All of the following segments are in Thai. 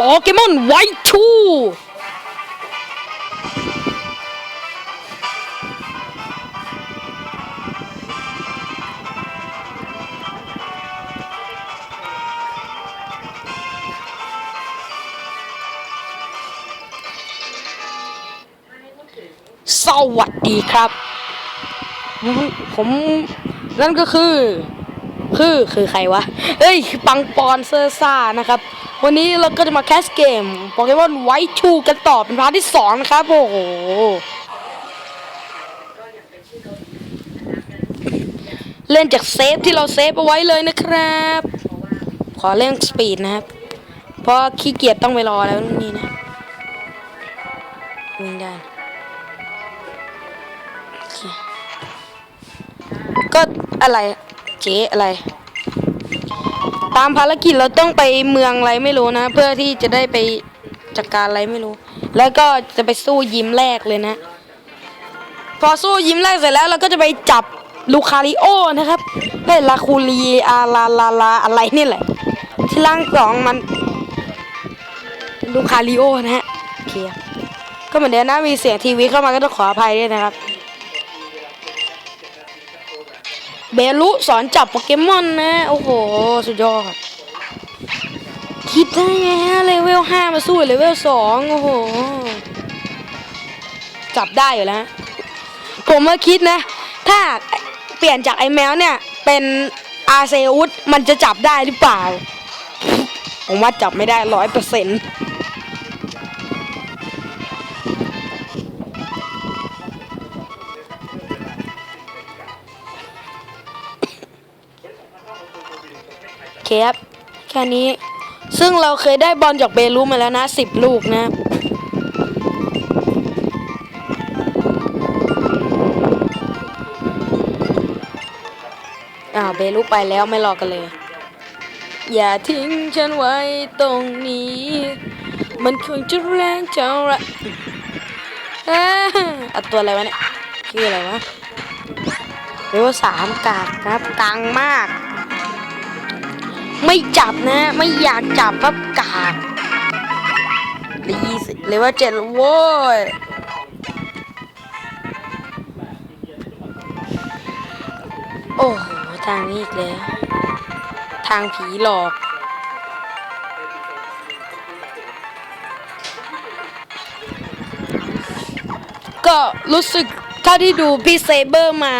โปเกมอนไวทูสวัสดีครับ ผมนั่นก็คือ คือคือใครวะ เฮ้ย ปังปอนเซอร์ซ่านะครับ วันนี้เราก็จะมาแคสเกมโปเกมอนไวทูกันต่อเป็นพาร์ทที่สองนะครับ โอ้โห เล่นจากเซฟที่เราเซฟเอาไว้เลยนะครับ ขอเล่นสปีดนะครับ เพราะขี้เกียจต้องไปรอแล้วนี่นะวิ่งได้ก็อะไรเจ๊อะไร ตามภารกิจเราต้องไปเมืองอะไรไม่รู้นะ เพื่อที่จะได้ไปจัดการอะไรไม่รู้ แล้วก็จะไปสู้ยิ้มแรกเลยนะ พอสู้ยิ้มแรกเสร็จแล้วเราก็จะไปจับลูคาริโอนะครับเฮ้ยลาคูลีอาลาลาลาอะไรนี่แหละ ที่ร่างสองมันลูคาริโอนะฮะโอเคก็เหมือนเดิมนะมีเสียงทีวีเข้ามาก็ต้องขออภัยด้วยนะครับ เบลุสอนจับโปเกมอนนะ โอ้โห สุดยอด คิดได้ไงฮะเลเวลห้ามาสู้เลเวลสองโอ้โห จับได้อยู่แล้ว ผมมาคิดนะ ถ้าเปลี่ยนจากไอ้แมวเนี่ย เป็นอาเซอุสมันจะจับได้หรือเปล่า ผมว่าจับไม่ได้ร้อยเปอร์เซ็นต์ เคครับ แค่นี้ ซึ่งเราเคยได้บอลจากเบลูมาแล้วนะสิบลูกนะอ่าวเบลูไปแล้วไม่รอกันเลย อย่าทิ้งฉันไว้ตรงนี้ มันคงจะแรงเท่าไหรเอ้อเอาตัวอะไรวะเนี่ยชื่ออะไรวะเรียกว่าสามกากครับกลางมาก ไม่จับนะ ไม่อยากจับครับกากเลยยี่สิบเลยว่าเจ็ดโว้ยโอ้โหทางนี้อีกแล้ว ทางผีหลอก ก็รู้สึกเท่าที่ดูพี่เซเบอร์มา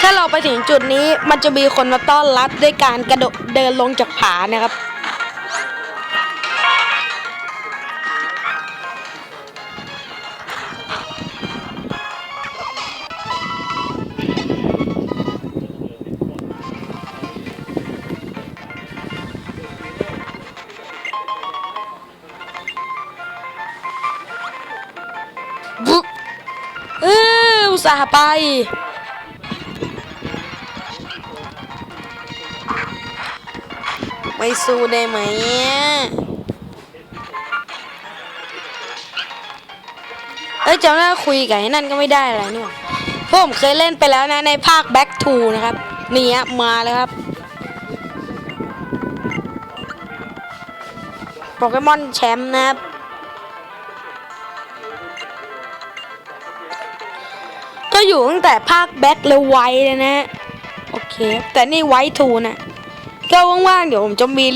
ถ้าเราไปถึงจุดนี้มันจะมีคนมาต้อนรับด้วยการกระโดดเดินลงจากผานะครับบุ๊บเอออุตส่าห์ไป ไม่สู้ได้ไหมเอ้ยจำได้าคุยกับไอ้นั่นก็ไม่ได้อะไรนี่หว่าเพราะผมเคยเล่นไปแล้วนะในภาค Back to นะครับนี่ฮะมาแล้วครับโปเกมอนแชมป์นะครับก็อยู่ตั้งแต่ภาคแบ็คและไวเลยนะ โอเค แต่นี่ไวท์ทูนะ ก็ว่างๆ เดี๋ยวผมจะมี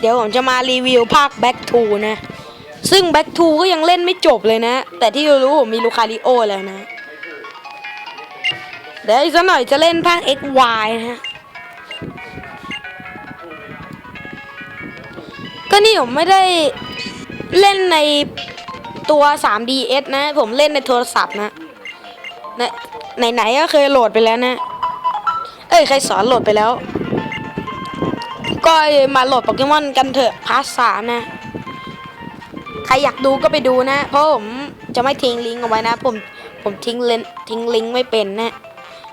เดี๋ยวผมจะมารีวิวภาคแบ็คทูนะ ซึ่งแบ็คทูก็ยังเล่นไม่จบเลยนะ แต่ที่รู้ผมมีลูคาริโอแล้วนะ เดี๋ยวอีกสักหน่อยจะเล่นภาค XY นะฮะก็นี่ผมไม่ได้เล่นในตัว 3DS นะ ผมเล่นในโทรศัพท์นะไหนไหนๆก็เคยโหลดไปแล้วนะ เอ้ย ใครสอนโหลดไปแล้ว ก็มาโหลดโปเกมอนกันเถอะพาร์ทสามนะ ใครอยากดูก็ไปดูนะ เพราะผมจะไม่ทิ้งลิงก์เอาไว้นะ ผมผมทิ้งเลนทิ้งลิงก์ไม่เป็นนะ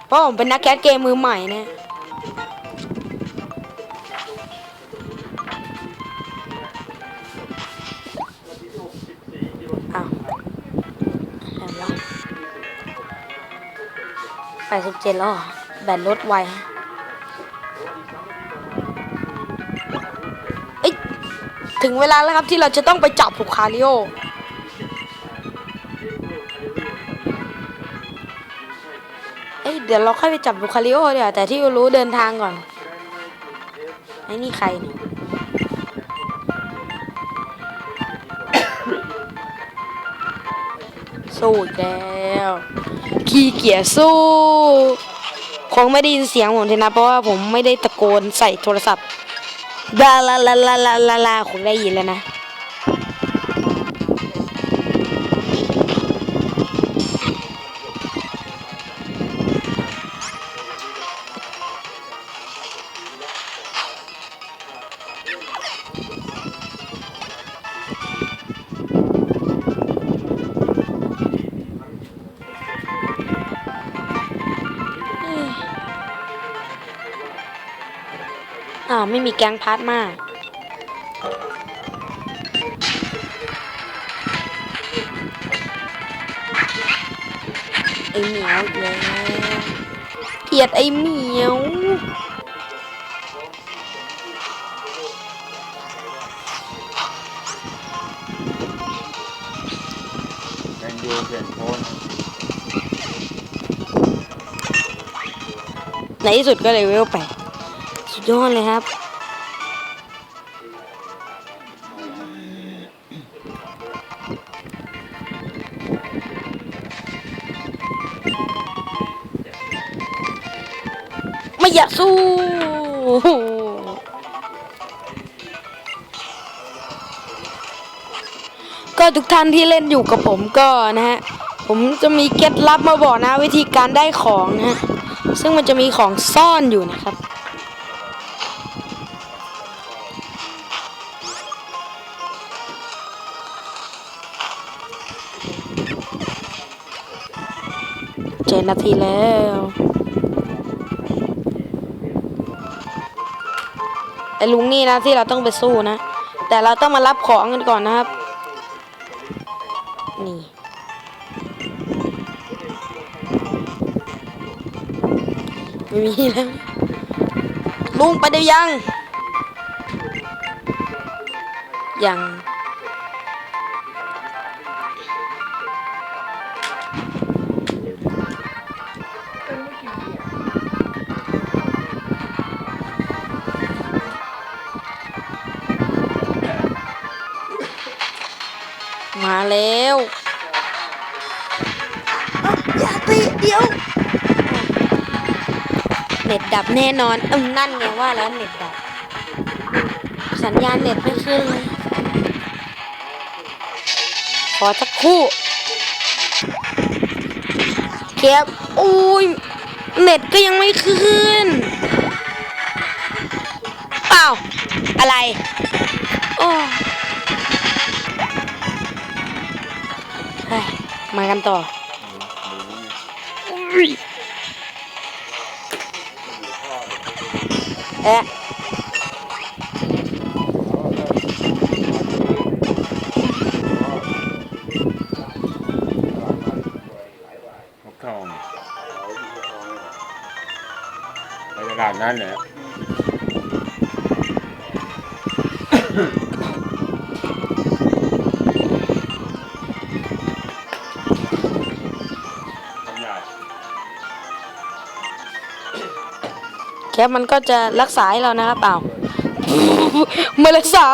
เพราะผมเป็นนักแคสเกมมือใหม่นะอ้าไรวะแปดสิบเจ็ดแล้วแบตลดไว ถึงเวลาแล้วครับที่เราจะต้องไปจับลูคาริโอเอ้ยเดี๋ยวเราค่อยไปจับลูคาริโอเดี๋ยวแต่ที่รู้เดินทางก่อนไอ้นี่ใครเนี่ยสู้อีกแล้วขี้เกียจสู้คงไม่ได้ยินเสียงผมทีนะเพราะว่าผมไม่ได้ตะโกนใส่โทรศัพท์ ลาลาลาลาลาลาลาคงได้ยินแล้วนะาวไม่มีแก๊งพาร์ทมาก ไอเหมียวอีกแล้วเกลียดไอเหมียวแมนยูเปลี่ยนโค้ชในที่สุดก็เลยเวลไป สุดยอดเลยครับ ไม่อยากสู้ก็ทุกท่านที่เล่นอยู่กับผมก็นะฮะ ผมจะมีเคล็ดลับมาบอกนะวิธีการได้ของนะฮะ ซึ่งมันจะมีของซ่อนอยู่นะครับ เจ็ดนาทีแล้วไอ้ลุงนี่นะที่เราต้องไปสู้นะ แต่เราต้องมารับของกันก่อนนะครับ นี่ไม่มีแล้วลุงไปได้ยังยัง แล้วเอ้าอย่าตีเดี๋ยว เน็ตดับแน่นอนอืมนั่นไงว่าแล้วเน็ตดับ สัญญาณเน็ตไม่ขึ้นเลยขอสักครู่เก็บอุ้ย เน็ตก็ยังไม่ขึ้นเปล่าอะไร โอ้ มากันต่ออุ้ยแอะนกทองไปตลาดนั้นแหละ แคปมันก็จะรักษาให้เรานะครับเปล่าไม่รักษา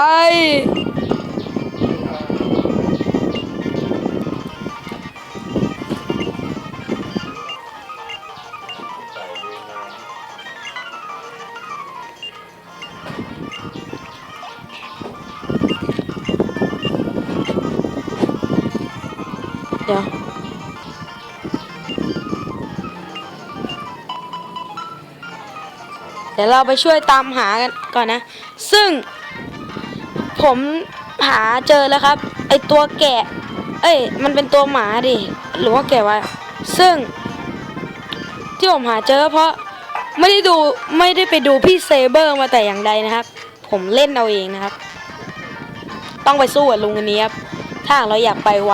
เดี๋ยวเราไปช่วยตามหากันก่อนนะ ซึ่ง ผมหาเจอแล้วครับ ไอตัวแกะ เอ้ย มันเป็นตัวหมาดิ หรือว่าแกะวะ ซึ่ง ที่ผมหาเจอเพราะไม่ได้ดูไม่ได้ไปดูพี่เซเบอร์มาแต่อย่างใดนะครับ ผมเล่นเอาเองนะครับ ต้องไปสู้กับลุงอันนี้ครับ ถ้าเราอยากไปไว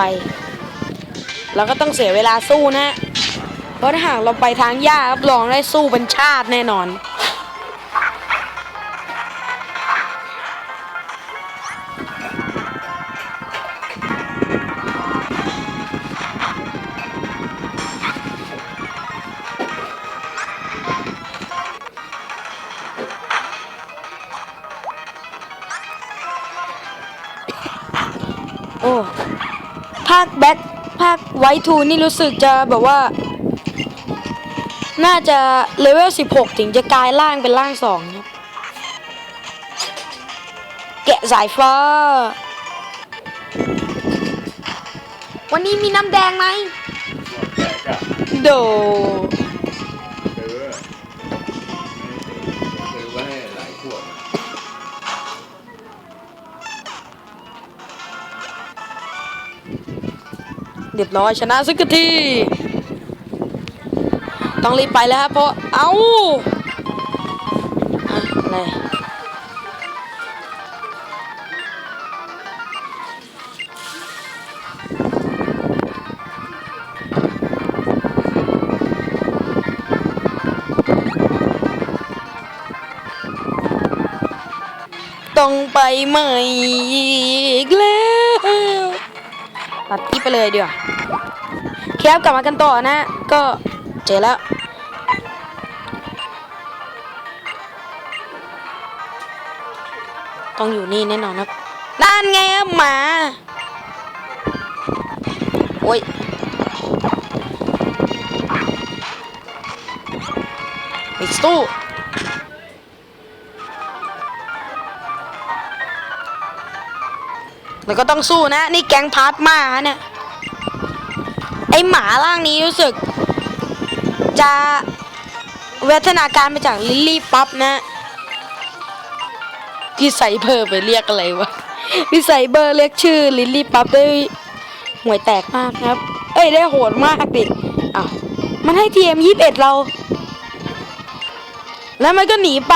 เราก็ต้องเสียเวลาสู้นะ เพราะถ้าหากเราไปทางยากรับรองได้สู้เป็นชาติแน่นอนาคแบ็คภาคไวทูนี่รู้สึกจะแบบว่า น่าจะเลเวล 16 ถึงจะกลายร่างเป็นร่างสองครับแกะสายฟ้า วันนี้มีน้ำแดงไหมแกะก็โด เรียบร้อยชนะสักทีต้องรีบไปแล้วครับเพราะเอ้าอะไรต้องไปใหม่อีกแล้ว ตัดที่ไปเลยเดี๋ยวาโอเคครับกลับมากันต่อนะ ก็เจอแล้วต้องอยู่นี่แน่นอนครับนั่นไงครับหมา โอ้ย ไปสู้ แล้วก็ต้องสู้นะ นี่แก๊งพาร์ทมาเนี่ย ไอหมาร่างนี้รู้สึก จะเวัฒนาการมาจากลิลลี่ป๊อปนะพี่ใส่เบอร์ไปเรียกอะไรวะพี่ใส่เบอร์เรียกชื่อลิลลี่ป๊อปได้ห่วยแตกมากครับ เอ้ยได้โหดมากดิอ้าวมันให้ทีเอ็มยี่สิบเอ็ดเรา แล้วมันก็หนีไป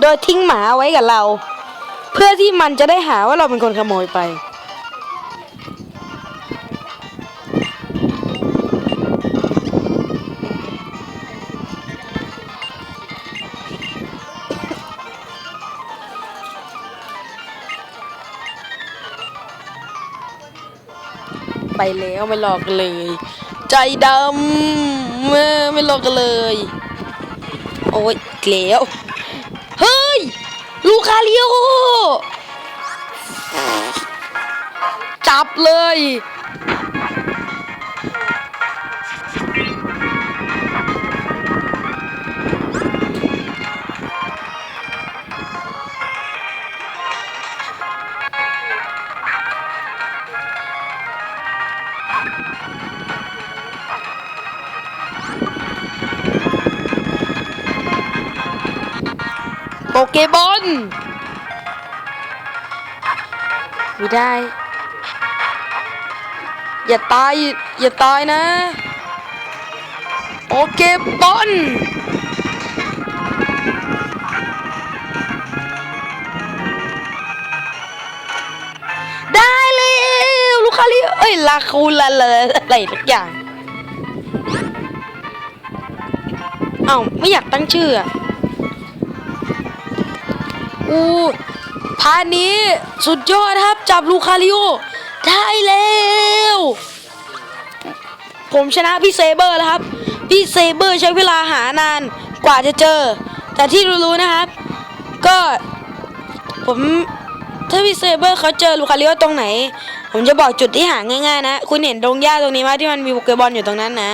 โดยทิ้งหมาไว้กับเรา เพื่อที่มันจะได้หาว่าเราเป็นคนขโมยไป ไปแล้วไม่หลอกกันเลย ใจดำเออไม่หลอกกันเลย โอ้ยเกลียว ลูคาเลีโอจับเลย โปเกบอลไม่ได้ อย่าตาย อย่าตายนะ โปเกบอลได้เลยลูกค้าเรียกเอ้ยลาคูลาเลยอะไรทุกอย่าง เอ้าไม่อยากตั้งชื่ออะ อู้พานี้สุดยอดครับ จับลูคาริโอ ได้แล้ว ผมชนะพี่เซเบอร์แล้วครับ พี่เซเบอร์ใช้เวลาหานานกว่าจะเจอ แต่ที่รู้ๆนะครับ ก็ผมถ้าพี่เซเบอร์เขาเจอลูคาริโอตรงไหน ผมจะบอกจุดที่หาง่ายๆนะ คุณเห็นดงหญ้าตรงนี้ไหมที่มันมีโปเกบอลอยู่ตรงนั้นนะ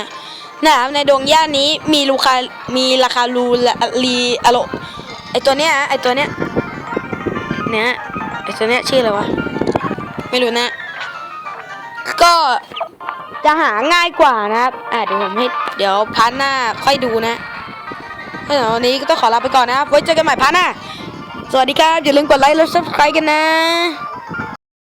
นะครับในดงหญ้านี้มีลูคามีราคาลูลีอะโลไอตัวเนี้ยไอตัวเนี้ย เนี้ยไอ้ตัวเนี้ยชื่ออะไรวะ ไม่รู้นะ ก็จะหาง่ายกว่านะครับ อะเดี๋ยวผมให้ เดี๋ยวพาร์ทหน้าค่อยดูนะเดี๋ยววันนี้ก็ต้องขอลาไปก่อนนะครับไว้เจอกันใหม่พาร์ทหน้า สวัสดีครับ อย่าลืมกดไลค์และ subscribe กันนะ